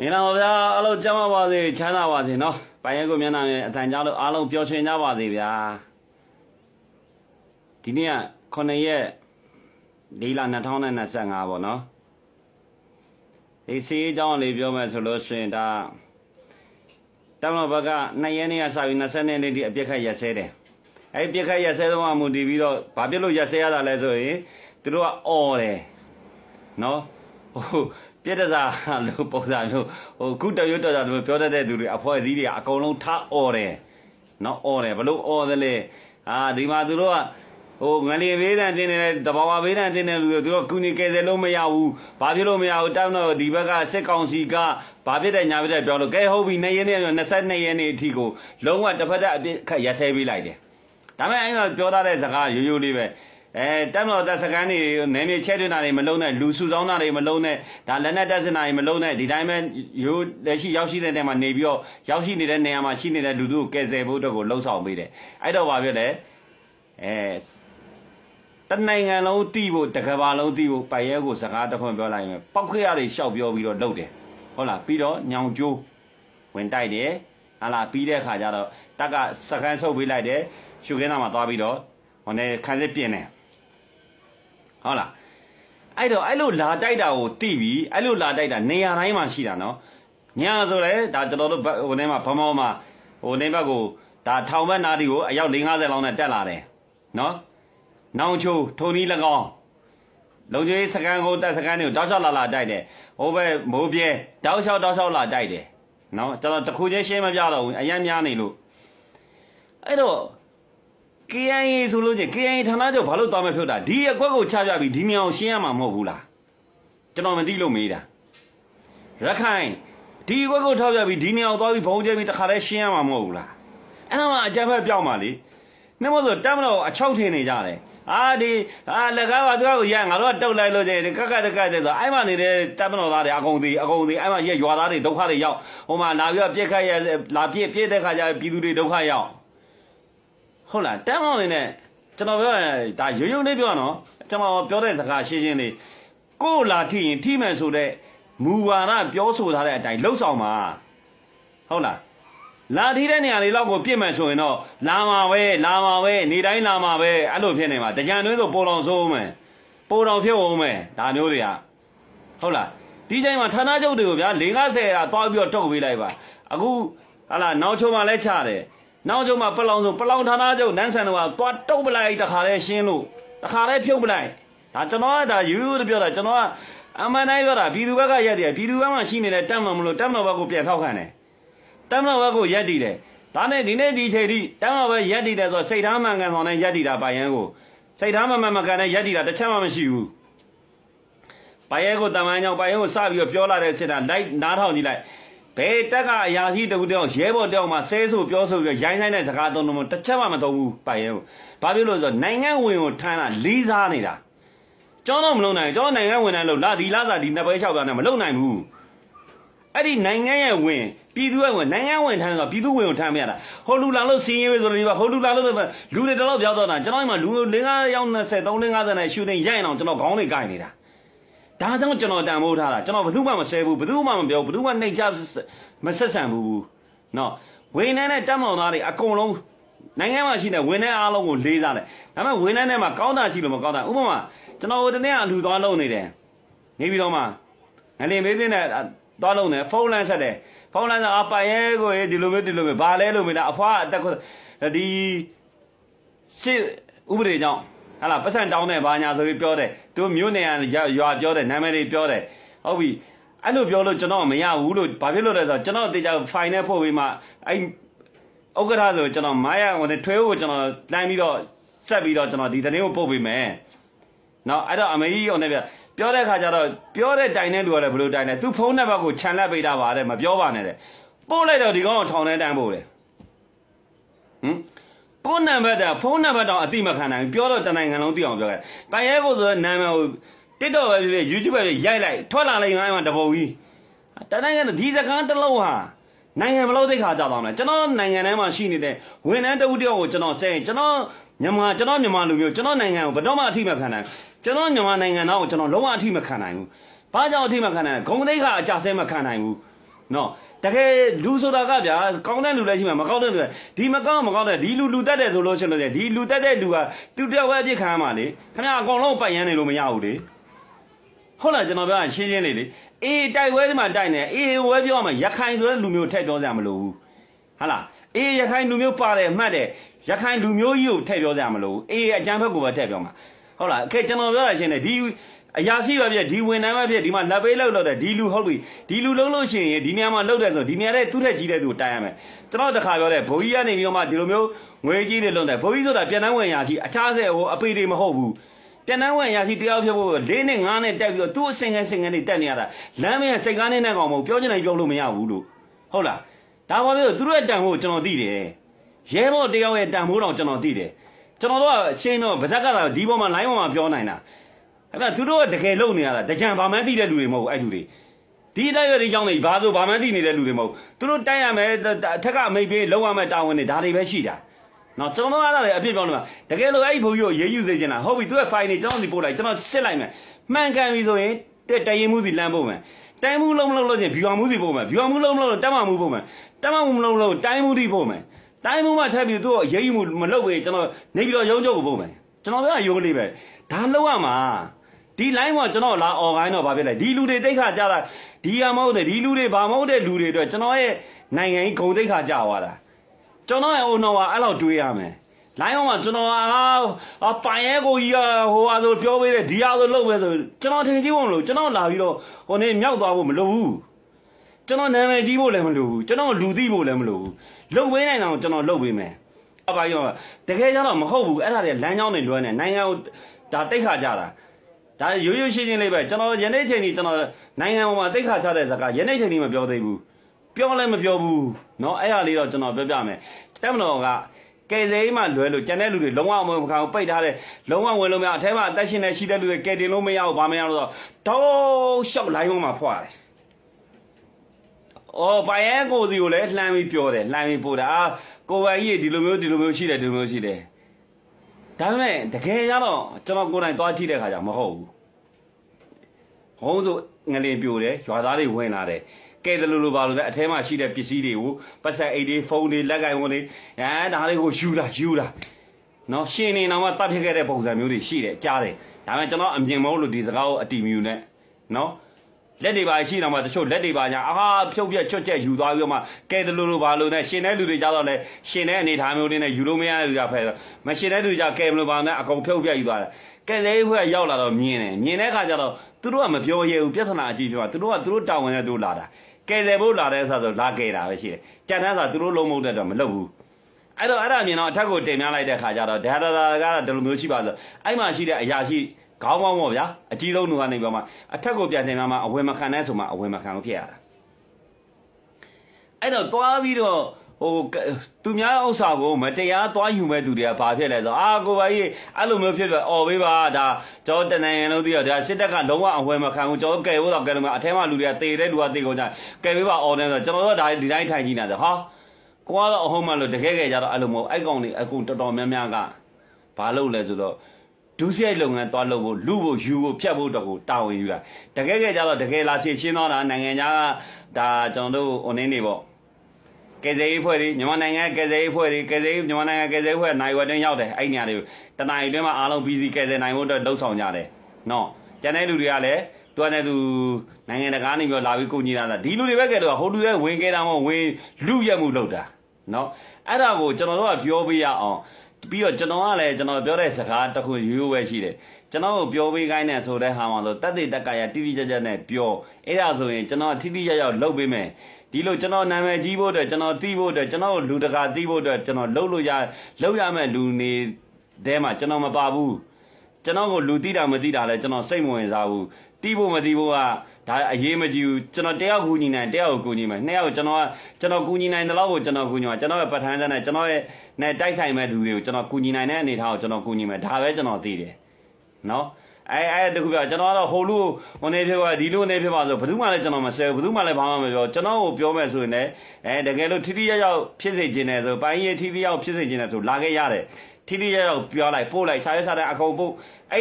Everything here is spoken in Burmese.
မင်္ဂလာပါဗျာအားလုံးကျမ်းပါပါစေချမ်းသာပါစေနော်ပိုင်ရဲကိုမျက်နှာနဲ့အတန်ကြားလို့အားလုံးပျော်ရွှင်ကြပါစေဗျာဒီနေ့က9ရက်၄လ2025ပေါ့နော်ဒီစီးအကြောင်းလေးပြောမယ်ဆိုလို့ရှိရင်ဒါတမန်တော်ဘက်က2ရက်နေ့ကစပြီး20ရက်နေ့ဒီအပြစ်ခတ်ရက်ဆဲတယ်အဲ့ပြစ်ခတ်ရက်ဆဲသောမှမူတည်ပြီးတော့ဘာဖြစ်လို့ရက်ဆဲရတာလဲဆိုရင်သူတို့ကအော်တယ်နော်ဟို ပြည့်တစားလို့ပုံစံမျိုးဟိုခုတရွတ်တော်ကြလို့ပြောတတ်တဲ့သူတွေအဖွဲ့အစည်းတွေကအကုန်လုံးထားအော်တယ်နော်အော်တယ်ဘလို့အော်တယ်လဲအာဒီမှာသူတို့ကဟိုငလျင်ဘေးဒဏ်တင်းနေတဲ့တဘာဝဘေးဒဏ်တင်းတဲ့လူတွေသူတို့ကုညီကယ်ဆယ်လို့မရဘူးဘာဖြစ်လို့မရဘူးတောင်းတော့ဒီဘက်ကစစ်ကောင်စီကဘာဖြစ်တဲ့ညာဖြစ်တဲ့ပြောလို့ကဲဟုတ်ပြီ2ရက်နေ့22ရက်နေ့အထိကိုလုံးဝတစ်ဖက်သက်အပြစ်ခတ်ရက်ဆဲပေးလိုက်တယ်ဒါပေမဲ့အဲ့တော့ပြောထားတဲ့စကားရိုးရိုးလေးပဲ အဲတက်မတော်တက်စကန်နေနေမြေချဲတွင်တာတွေမလုံးနဲ့လူစုဆောင်းတာတွေမလုံးနဲ့ဒါလက်နက်တက်စင်တာတွေမလုံးနဲ့ဒီတိုင်းပဲရိုးလက်ရှိရောက်ရှိတဲ့နေရာမှာနေပြီးတော့ရောက်ရှိနေတဲ့နေရာမှာရှိနေတဲ့လူတို့ကိုကယ်ဆယ်ဖို့အတွက်ကိုလှုံ့ဆော်ပေးတယ်အဲ့တော့ဘာဖြစ်လဲအဲတနိုင်ငံလုံးတီးဖို့တကဘာလုံးတီးဖို့ပိုင်ရဲကိုစကားတစ်ခွန်းပြောလိုက်ရင်ပောက်ခရတွေရှောက်ပြောပြီးတော့လှုပ်တယ်ဟုတ်လားပြီးတော့ညောင်ကျိုးဝင်တိုက်တယ်ဟာလာပြီးတဲ့ခါကျတော့တက်ကစကန်ဆုပ်ပေးလိုက်တယ်ရှုခင်းသားမှာသွားပြီးတော့ဟိုနဲ့ခန်းစစ်ပြင်းတယ် ဟုတ်လားအဲ့တော့အဲ့လိုလာတိုက်တာကိုတိပြီးအဲ့လိုလာတိုက်တာနေရာတိုင်းမှာရှိတာနော်ညာဆိုလဲဒါကျွန်တော်တို့ဘက်ဟိုထဲမှာဗမောမှာဟိုနေဘက်ကိုဒါထောင်ဘက်နာဒီကိုအယောက်50လောက်နဲ့တက်လာတယ်နော်နောင်ချိုထုံနီး၎င်းလုံကြီးစကန်ကိုတက်စကန်တွေကိုတောက်လျှောက်လာလာတိုက်တယ်ဟိုဘက်မိုးပြဲတောက်လျှောက်တောက်လျှောက်လာတိုက်တယ်နော်ကျွန်တော်တခုချင်းရှင်းမပြတော့ဘူးအရင်များနေလို့အဲ့တော့ KIA ဆိုလို့ချင်း KIA ဌာနချုပ်ဘာလို့သွားမဖြုတ်တာဒီအကွက်ကိုချပြပြီးဒီမြောင်ရှင်းရမှာမဟုတ်ဘူးလားကျွန်တော်မသိလို့မေးတာရခိုင်ဒီအကွက်ကိုထောက်ပြပြီးဒီမြောင်သွားပြီးဘုံကျဲပြီးတခါတည်းရှင်းရမှာမဟုတ်ဘူးလားအဲ့တော့မှအကြမ်းဖက်ပြောင်းပါလေနှမဆိုတမ်းမလို့အချောက်ထင်နေကြတယ်အာဒီအာလကားကသူကရငါတို့ကတုတ်လိုက်လို့ကျရင်ကက်ကက်ကက်တဲ့ဆိုအဲ့မှနေတဲ့တပ်မတော်သားတွေအကုန်သေးအကုန်သေးအဲ့မှရက်ရွာသားတွေဒုက္ခတွေရောက်ဟိုမှာလာပြီးတော့ပြက်ခတ်ရလာပြက်ပြက်တဲ့ခါကျပြည်သူတွေဒုက္ခရောက် ဟုတ်လားတမ်းမောင်နေနဲ့ကျွန်တော်ပြောရင်ဒါရိုးရိုးလေးပြောနော်ကျွန်တော်ပြောတဲ့စကားရှင်းရှင်းလေးကိုယ်လာထိရင်ထိမယ်ဆိုတဲ့မူဝါဒပြောဆိုထားတဲ့အတိုင်းလှုပ်ဆောင်ပါဟုတ်လားလာထိတဲ့နေရာလေးတော့ကိုပြစ်မယ်ဆိုရင်တော့လာမှာပဲလာမှာပဲနေတိုင်းလာမှာပဲအဲ့လိုဖြစ်နေမှာတကြံတွင်းဆိုပိုတော်ဆိုးမယ်ပိုတော်ဖြစ်အောင်မယ်ဒါမျိုးတွေကဟုတ်လားဒီချိန်မှာဌာနချုပ်တွေကိုဗျာ50ရာသွားပြီးတော့တုတ်ပေးလိုက်ပါအခုဟာလာနောက်ချုံမှလည်းချတယ် နောက်ကျုံမှာပလောင်ဆိုပလောင်ဌာနချုပ်နန်းဆန်တော့သွားတုတ်ပလိုက်တခါလဲရှင်းလို့တခါလဲဖြုတ်ပလိုက်ဒါကျွန်တော်ကဒါယူယူပြောတာကျွန်တော်ကအမှန်တိုင်းပြောတာပြည်သူဘက်ကရက်တယ်ပြည်သူဘက်မှာရှိနေတဲ့တက်မလို့မလို့တက်မလို့ဘက်ကိုပြန်ထောက်ခံတယ်တက်မလို့ဘက်ကိုရက်တည်တယ်ဒါနဲ့ဒီနေ့ဒီချိန်ထိတက်မလို့ဘက်ရက်တည်တယ်ဆိုစိတ်ထားမှန်ကန်ဆောင်နဲ့ရက်တည်တာပိုင်ရန်ကိုစိတ်ထားမှန်မှန်ကန်နဲ့ရက်တည်တာတစ်ချက်မှမရှိဘူးပိုင်ရဲကိုတမန်ကြောင့်ပိုင်ရဲကိုစပြီးတော့ပြောလာတဲ့ချက်တာလိုက်နားထောင်ကြည့်လိုက် ဘယ်တက်ကအရာရှိတခုတယောက်ရဲဘော်တယောက်မှဆဲဆိုပြောဆိုပြီးရိုင်းဆိုင်တဲ့စကားသုံးလို့တစ်ချက်မှမသုံးဘူးပိုင်ရဲကိုဘာဖြစ်လို့လဲဆိုတော့နိုင်ငံဝင်ကိုထမ်းတာလေးစားနေတာကျွန်တော်မလုပ်နိုင်ကျွန်တော်နိုင်ငံဝင်တိုင်းလို့လာဒီလာစာဒီနှစ်ပွဲလျှောက်တာနဲ့မလုပ်နိုင်ဘူးအဲ့ဒီနိုင်ငံရဲ့ဝင်ပြည်သူရဲ့ဝင်နိုင်ငံဝင်ထမ်းတယ်ဆိုပြည်သူဝင်ကိုထမ်းမရတာဟိုလူလာလို့စီးရဲဆိုလို့ဒီပါဟိုလူလာလို့လူတွေတော့ပြောတော့တာကျွန်တော်ဒီမှာလူ50ရောက်20 350နဲ့ရှူတင်ရိုက်အောင်ကျွန်တော်ခေါင်းတွေကင်နေတာ ဒါကြောင့်ကျွန်တော်တန်ဖိုးထားတာကျွန်တော်ဘယ်သူမှမဆဲဘူးဘယ်သူမှမပြောဘူးဘယ်သူမှနှိမ်ချမဆက်ဆံဘူးနော်ဝန်ထမ်းနဲ့တက်မောင်သားတွေအကုန်လုံးနိုင်ငံမှာရှိတဲ့ဝန်ထမ်းအားလုံးကိုလေးစားတယ်ဒါပေမဲ့ဝန်ထမ်းထဲမှာကောင်းတာရှိလို့မကောင်းတာဥပမာကျွန်တော်ဒီနေ့ကလူသွားလုံးနေတယ်နေပြီးတော့မှငလင်မေးသိနဲ့သွားလုံးတယ်ဖုန်းလမ်းဆက်တယ်ဖုန်းလမ်းဆက်အပိုင်ရဲကိုဒီလိုမျိုးဒီလိုမျိုးဘာလဲလို့မေးတာအဖွားအတက်ဒီရှစ်ဥပဒေကြောင့် ဟာလာပတ်စံတောင်းတဲ့ဘာညာဆိုပြီးပြောတယ်သူမျိုးနေရရွာပြောတယ်နာမည်တွေပြောတယ်ဟုတ်ပြီအဲ့လိုပြောလို့ကျွန်တော်မရဘူးလို့ဘာဖြစ်လို့လဲဆိုတော့ကျွန်တော်တေချာ file နဲ့ပို့ပြီးမှအဲ့ဥက္ကဋ္ဌဆိုကျွန်တော်မာယာဟိုနဲ့ထွေးကိုကျွန်တော်လမ်းပြီးတော့ဆက်ပြီးတော့ကျွန်တော်ဒီတနေ့ကိုပို့ပေးမယ်နော်အဲ့တော့အမေကြီးဟိုနဲ့ပြပြောတဲ့ခါကျတော့ပြောတဲ့တိုင်တဲ့လူကလည်းဘယ်လိုတိုင်လဲသူဖုန်းနံပါတ်ကိုခြံလက်ပေးတာပါတဲ့မပြောပါနဲ့တဲ့ပို့လိုက်တော့ဒီကောင်ကိုထောင်ထဲတန်းပို့တယ်ဟမ် ကိုယ်နံပါတ်တာဖုန်းနံပါတ်တော့အတိမခံနိုင်ဘူးပြောတော့တနိုင်ငံလုံးသိအောင်ပြောခဲ့။ပိုင်ရဲကိုဆိုတော့နာမည်ကို TikTok ပဲဖြစ်ဖြစ် YouTube ပဲဖြစ်ရိုက်လိုက်ထွက်လာလိုက်ငါမှတပုံကြီး။တနိုင်ငံဒီစကားတစ်လုံးဟာနိုင်ငံဘလို့သိခါကြတော့မလဲကျွန်တော်နိုင်ငံထဲမှာရှိနေတဲ့ဝန်ထမ်းတဦးတယောက်ကိုကျွန်တော်ဆဲရင်ကျွန်တော်မြန်မာကျွန်တော်မြန်မာလူမျိုးကျွန်တော်နိုင်ငံကိုဘယ်တော့မှအထိမခံနိုင်ဘူးကျွန်တော်မြန်မာနိုင်ငံသားကိုကျွန်တော်လုံးဝအထိမခံနိုင်ဘူး။ဘာကြောင့်အထိမခံနိုင်လဲဂုံသိခါအကြဆဲမခံနိုင်ဘူး။ နော်တကယ်လူဆိုတာကဗျာကောင်းတဲ့လူလည်းရှိမှာမကောင်းတဲ့လူလည်းဒီမကောင်းမကောင်းတဲ့ဒီလူလူတက်တယ်ဆိုလို့ရှိရင်လို့ဒီလူတက်တဲ့လူကသူတယောက်ပဲအပြစ်ခံရမှာလေခင်ဗျာအကောင်လုံးပိုင်ရမ်းနေလို့မရဘူးလေဟုတ်လားကျွန်တော်ပြောတာရှင်းရှင်းလေးလေအေးတိုက်ပွဲဒီမှာတိုက်နေအေးဝဲပြောရမှာရခိုင်ဆိုတဲ့လူမျိုးထည့်ပြောစရာမလိုဘူးဟာလားအေးရခိုင်လူမျိုးပါတယ်မှတ်တယ်ရခိုင်လူမျိုးကြီးကိုထည့်ပြောစရာမလိုဘူးအေးအကြမ်းဖက်ကိုပဲထည့်ပြောမှာဟုတ်လားအခက်ကျွန်တော်ပြောတာရှင်းတယ်ဒီ အရာရှိပဲပြဒီဝန်ထမ်းပဲပြဒီမှာလက်ပေးလောက်လောက်တဲ့ဒီလူဟုတ်ပြီဒီလူလုံးလို့ရှိရင်ဒီနေရာမှာလောက်တယ်ဆိုဒီနေရာတဲ့သူ့ထက်ကြီးတဲ့သူကိုတိုင်ရမယ်ကျွန်တော်တခါပြောတယ်ဘိုးကြီးကနေပြီးတော့မှဒီလိုမျိုးငွေကြီးတွေလုံးတယ်ဘိုးကြီးဆိုတာပြန်တန်းဝင်ရာရှိအခြားဆဲဟိုအပေတွေမဟုတ်ဘူးပြန်တန်းဝင်ရာရှိတယောက်ဖြစ်ဖို့၄နဲ့၅နဲ့တက်ပြီးတော့သူ့အစင်ငယ်စင်ငယ်တွေတက်နေရတာလမ်းမရစိတ်ကားနဲ့နဲ့ကောင်မဟုတ်ပြောချင်တယ်ပြောလို့မရဘူးလို့ဟုတ်လားဒါပါပဲသူတို့ရဲ့တန်ဖို့ကျွန်တော်သိတယ်ရဲဘော်တယောက်ရဲ့တန်ဖို့တော့ကျွန်တော်သိတယ်ကျွန်တော်တို့ကရှင်းတော့ဗဇက်ကလာဒီပေါ်မှာ line ပေါ်မှာပြောနိုင်တာ အဲ့ဒါသူတို့ကတကယ်လုံနေရတာတကြံဘာမှန်းသိတဲ့လူတွေမဟုတ်ဘူးအဲ့လူတွေဒီတိုက်ရွက်ဒီကြောင့်နေဘာလို့ဘာမှန်းသိနေတဲ့လူတွေမဟုတ်ဘူးသူတို့တိုက်ရမယ်အထက်ကအမိတ်ပေးလောက်ရမယ်တာဝန်တွေဒါတွေပဲရှိတာနော်ကျွန်တော်တို့အားလည်းအပြစ်ပြောနေမှာတကယ်လို့အဲ့ဒီဘုံကြီးကိုရေးယူစေချင်တာဟုတ်ပြီသူက file နေကျွန်တော်စီပို့လိုက်ကျွန်တော်စစ်လိုက်မယ်မှန်ကန်ပြီဆိုရင်တက်တရင်မှုစီလမ်းပို့မယ်တိုင်းမှုလုံးမလုံးလို့ချင်း view မှုစီပို့မယ် view မှုလုံးမလုံးလို့တက်မှမှုပို့မယ်တက်မှမှုမလုံးလို့တိုင်းမှုစီပို့မယ်တိုင်းမှုမှထပ်ပြီးသူ့ကိုရေးယူမှုမလုပ်ဘူးကျွန်တော်နေပြီးတော့ရုံးချုပ်ကိုပို့မယ်ကျွန်တော်ပြောရုံးလေးပဲဒါလောက်ရမှာ ဒီ line မှာကျွန်တော်လာ online တော့ဗာပြလိုက်ဒီလူတွေတိတ်ခါကြတာဒီကမဟုတ်တဲ့ဒီလူတွေဘာမဟုတ်တဲ့လူတွေအတွက်ကျွန်တော်ရဲ့နိုင်ငံကြီးဂုံတိတ်ခါကြသွားတာကျွန်တော်ရဲ့အုံတော်ကအဲ့လောက်တွေးရမယ် line မှာကျွန်တော်အာပိုင်ရဲကိုကြီးကဟိုဟာဆိုပြောပေးတယ်ဒီဟာဆိုလုပ်ပဲဆိုကျွန်တော်ထင်ကြည့်ဖို့မလို့ကျွန်တော်လာပြီးတော့ဟိုနေမြောက်သွားဖို့မလိုဘူးကျွန်တော်နာမည်ကြီးဖို့လည်းမလိုဘူးကျွန်တော်လူသိဖို့လည်းမလိုဘူးလုပ်ပေးနိုင်အောင်ကျွန်တော်လုပ်ပေးမယ်အပါရောတကယ်ကြတော့မဟုတ်ဘူးအဲ့ဒါတွေလမ်းကြောင်းတွေလွှဲနေနိုင်ငံကိုဒါတိတ်ခါကြတာ ဒါရိုးရိုးရှင်းရှင်းလေးပဲကျွန်တော်ယနေ့ချိန်ကြီးကျွန်တော်နိုင်ငံပေါ်မှာတိတ်ခါချတဲ့ဇာကယနေ့ချိန်ကြီးမပြောသေးဘူးပြောလည်းမပြောဘူးเนาะအဲ့ဟာလေးတော့ကျွန်တော်ပြောပြမယ်တက်မတော်ကကယ်ဆယ်ရေးမှလွယ်လို့ကျန်တဲ့လူတွေလုံးဝမဝင်မခံဘူးပိတ်ထားတယ်လုံးဝဝင်လို့မရအထဲမှာအသက်ရှင်နေရှိတဲ့လူတွေကယ်တင်လို့မရဘူးဘာမရလို့ဆိုတော့ရှောက်လိုင်းပေါ်မှာဖွာတယ်အော်ပိုင်ရဲကိုစီကိုလည်းလှမ်းပြီးပြောတယ်လှမ်းပြီးပို့တာအာကိုပိုင်ကြီးဒီလိုမျိုးဒီလိုမျိုးရှိတယ်ဒီလိုမျိုးရှိတယ် ဒါပေမဲ့တကယ်ကြတော့ကျွန်တော်ကိုယ်တိုင်သွားကြည့်တဲ့ခါကျမဟုတ်ဘူး။ဟောဆိုငလင်ပြိုတယ်ရွာသားတွေဝင်လာတယ်။ကဲတယ်လို့လို့ပါလို့လည်းအထဲမှာရှိတဲ့ပစ္စည်းတွေကိုပတ်ဆက်အိတ်တွေဖုန်းတွေလက်ကင်ဝန်တွေအဲဒါတွေကိုယူလာယူလာနော်ရှင်နေတော့မှတတ်ဖြစ်ခဲ့တဲ့ပုံစံမျိုးတွေရှိတယ်ကြားတယ်။ဒါပေမဲ့ကျွန်တော်အမြင်မဟုတ်လို့ဒီစကားကိုအတီမြူနဲ့နော် လက်တွေပါရှိတော့မှတချို့လက်တွေပါညာအာဖြုတ်ပြက်ချွတ်ချက်ယူသွားပြီးတော့မှကဲတယ်လို့လို့ပါလို့နဲ့ရှင်တဲ့လူတွေကြတော့လေရှင်တဲ့အနေထားမျိုးတွေနဲ့ယူလို့မရတဲ့လူကြဖဲဆိုမရှင်တဲ့လူကြကဲမလို့ပါနဲ့အကုန်ဖြုတ်ပြက်ယူသွားတယ်ကဲလေးဘွဲရောက်လာတော့မြင်တယ်မြင်တဲ့အခါကျတော့သူတို့ကမပြောရဲဘူးပြဿနာအကြီးပြောတာသူတို့ကသူတို့တောင်းဝင်တဲ့သူလာတာကဲတယ်ဖို့လာတဲ့ဆိုတော့လာကဲတာပဲရှိတယ်ကြံတဲ့ဆိုသူတို့လုံးမဟုတ်တဲ့တော့မလုပ်ဘူးအဲ့တော့အဲ့ဒါမြင်တော့အထက်ကိုတင်ပြလိုက်တဲ့ခါကျတော့ဒါဒါဒါကတော့ဒီလိုမျိုးရှိပါဆိုအဲ့မှာရှိတဲ့အရာရှိ ခေါင်းပေါင်းပေါ့ဗျာအကြီးဆုံးလူကနေပြောမှအထက်ကိုပြန်တင်ပြမှအဝင်မခံတဲ့ဆိုမှအဝင်မခံလို့ဖြစ်ရတာအဲ့တော့သွားပြီးတော့ဟိုသူများဥစ္စာကိုမတရားသွားယူမဲ့သူတွေကဘာဖြစ်လဲဆိုအာကိုပါကြီးအဲ့လိုမျိုးဖြစ်ပြအော်ပေးပါဒါကျွန်တော်တနင်္ဂနွေလုံးသိတော့ဒါစစ်တပ်ကလုံးဝအဝယ်မခံဘူးကျွန်တော်ကယ်ဖို့တော့ကယ်လို့မအထဲမှာလူတွေကတေတဲ့လူကတေကုန်ကြကယ်ပေးပါအော်တယ်ဆိုကျွန်တော်တို့ဒါဒီတိုင်းထိုင်ကြည့်နေတယ်ဟာကိုကတော့အဟုတ်မှလို့တကယ်ကြကြတော့အဲ့လိုမဟုတ်အဲ့ကောင်တွေအကုန်တော်တော်များများကဘာလုပ်လဲဆိုတော့ ဒုစရိုက်လုပ်ငန်းသွားလုပ်ဖို့လူဖို့ယူဖို့ဖြတ်ဖို့တော့ကိုတာဝန်ယူတာတကယ်ကြကြတော့တကယ်လာဖြစ်ရှင်းတော့တာနိုင်ငံခြားကဒါကျွန်တော်တို့ဟိုနေနေပေါ့ကယ်ဆယ်ရေးဖွဲ့တွေမြန်မာနိုင်ငံကယ်ဆယ်ရေးဖွဲ့တွေကယ်ဆယ်ရေးမြန်မာနိုင်ငံကယ်ဆယ်ရေးဖွဲ့နိုင်ဝတ်တွင်းရောက်တယ်အဲ့ညတွေကိုတနင်္လာရီတွင်းမှာအားလုံးပြီးစီကယ်ဆယ်နိုင်ဖို့အတွက်လှုပ်ဆောင်ကြတယ်နော်ကျန်တဲ့လူတွေကလည်းသူကလည်းသူနိုင်ငံတကာနေပြီးလာပြီးကိုကြီးလာတာဒီလူတွေပဲကဲတော့ဟိုလူတွေဝင်ခဲ့တာမဟုတ်ဝင်လူရက်မှုလုပ်တာနော်အဲ့ဒါကိုကျွန်တော်တို့ကပြောပေးရအောင် ပြီးတော့ကျွန်တော်ကလည်းကျွန်တော်ပြောတဲ့စကားတစ်ခုရိုးရိုးပဲရှိတယ်ကျွန်တော်ကိုပြောပေးခိုင်းတယ်ဆိုတဲ့ဟာမှာဆိုတက်တဲ့တက်ကရတိတိကျကျနဲ့ပြောအဲ့ဒါဆိုရင်ကျွန်တော်တိတိကျကျလုပ်ပေးမယ်ဒီလိုကျွန်တော်နာမည်ကြီးဖို့အတွက်ကျွန်တော်သိဖို့အတွက်ကျွန်တော်လူတကာသိဖို့အတွက်ကျွန်တော်လှုပ်လို့ရလှုပ်ရမယ့်လူနေတဲ့မှာကျွန်တော်မပါဘူးကျွန်တော်ကိုလူသိတာမသိတာလဲကျွန်တော်စိတ်မဝင်စားဘူးတီးဖို့မတီးဖို့က ဒါအရေးမကြီးဘူးကျွန်တော်တယောက်ကူညီနိုင်တယောက်ကိုကူညီမယ်နှစ်ယောက်ကျွန်တော်ကကျွန်တော်ကူညီနိုင်တဲ့လောက်ကိုကျွန်တော်ကူညီမှာကျွန်တော်ရဲ့ပဋ္ဌာန်းချက်နဲ့ကျွန်တော်ရဲ့နဲ့တိုက်ဆိုင်မဲ့သူတွေကိုကျွန်တော်ကူညီနိုင်တဲ့အနေအထားကိုကျွန်တော်ကူညီမယ်ဒါပဲကျွန်တော်သိတယ်နော်အဲအဲတခုပြကျွန်တော်ကတော့ဟိုလူဟိုနေဖြစ်ပါဒီလူနေဖြစ်ပါဆိုဘယ်သူမှလည်းကျွန်တော်မဆဲဘူးဘယ်သူမှလည်းဘာမှမပြောကျွန်တော်ကိုပြောမယ်ဆိုရင်လည်းအဲတကယ်လို့ထိထိရောက်ရောက်ဖြစ်စေခြင်းနဲ့ဆိုပိုင်းရထိထိရောက်ဖြစ်စေခြင်းနဲ့ဆိုလာခဲ့ရတယ်ထိထိရောက်ရောက်ပြောလိုက်ပို့လိုက်စားရစားတဲ့အကုန်ပို့အဲ